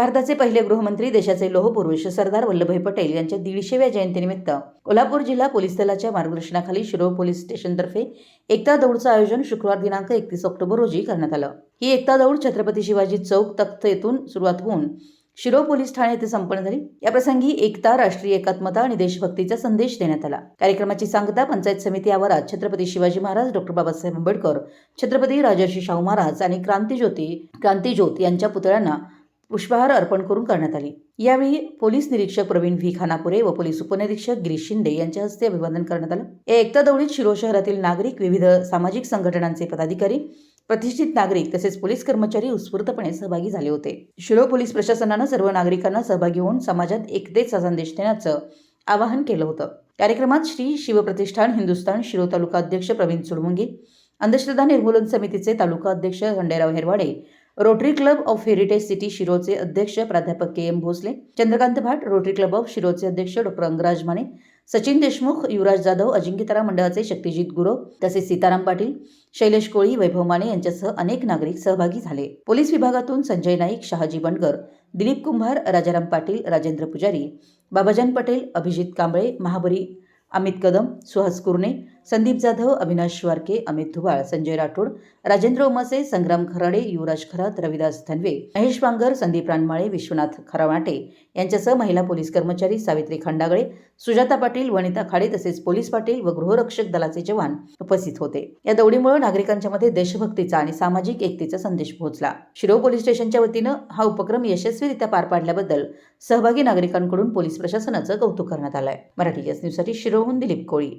भारताचे पहिले गृहमंत्री देशाचे लोहपुरुष सरदार वल्लभभाई पटेल यांच्या दीडशेव्या जयंतीनिमित्त कोल्हापूर जिल्हा पोलीस दलाच्या मार्गदर्शनाखाली शिरोळ पोलीस स्टेशनतर्फे एकता दौडचं आयोजन शुक्रवार दिनांक एकतीस ऑक्टोबर रोजी करण्यात आलं. ही एकता दौड छत्रपती शिवाजी चौक तख्त येथून सुरुवात होऊन शिरो पोलीस ठाणे येथे संपन्न झाली. या प्रसंगी एकता राष्ट्रीय एकात्मता आणि देशभक्तीचा संदेश देण्यात आला. कार्यक्रमाची सांगता पंचायत समिती आवारात छत्रपती शिवाजी महाराज डॉक्टर बाबासाहेब आंबेडकर छत्रपती राजर्षी शाहू महाराज आणि क्रांतीज्योती क्रांतीज्योत यांच्या पुतळ्यांना पुष्पहार अर्पण करून करण्यात आली. यावेळी पोलीस निरीक्षक प्रवीण व्ही. खानापुरे व पोलीस उपनिरीक्षक गिरीश शिंदे यांच्या हस्ते अभिवादन करण्यात आलं. या एकता दौडीत शिरो शहरातील नागरिक विविध सामाजिक संघटनांचे पदाधिकारी प्रतिष्ठित नागरिक तसेच पोलीस कर्मचारी उत्स्फूर्तपणे सहभागी झाले होते. शिरो पोलीस प्रशासनानं सर्व नागरिकांना सहभागी होऊन समाजात एकतेचा संदेश देण्याचं आवाहन केलं होतं. कार्यक्रमात श्री शिवप्रतिष्ठान हिंदुस्थान शिरो तालुका अध्यक्ष प्रवीण सुरमुंगे अंधश्रद्धा निर्मूलन समितीचे तालुका अध्यक्ष Khanderao Herwade Rotary Club of Heritage City शिरोचे अध्यक्ष प्राध्यापक के एम भोसले चंद्रकांत भाट रोटरी क्लब ऑफ शिरोचे अध्यक्ष डॉक्टर अंगराज माने सचिन देशमुख युवराज जाधव अजिंक्यतारा मंडळाचे शक्तिजीत गुरव तसेच सीताराम पाटील शैलेश कोळी वैभव माने यांच्यासह अनेक नागरिक सहभागी झाले. पोलीस विभागातून संजय नाईक शहाजी बनकर दिलीप कुंभार राजाराम पाटील राजेंद्र पुजारी बाबाजान पटेल अभिजित कांबळे महाबरी अमित कदम सुहास कुर्णे संदीप जाधव अविनाश वारके अमित धुबाळ संजय राठोड राजेंद्र उमासे संग्राम खराडे युवराज खरात रविदास धनवे महेश बांगर संदीप रानमाळे विश्वनाथ खरावाटे यांच्यासह महिला पोलीस कर्मचारी सावित्री खंडागळे सुजाता पाटील वनिता खाडे तसेच पोलीस पाटील व गृहरक्षक दलाचे जवान उपस्थित होते. या दौडीमुळे नागरिकांच्या मध्ये देशभक्तीचा आणि सामाजिक एकतेचा संदेश पोहोचला. शिरो पोलीस स्टेशनच्या वतीनं हा उपक्रम यशस्वीरित्या पार पाडल्याबद्दल सहभागी नागरिकांकडून पोलीस प्रशासनाचं कौतुक करण्यात आलंय. मराठी न्यूजसाठी शिरोहून दिलीप कोळी.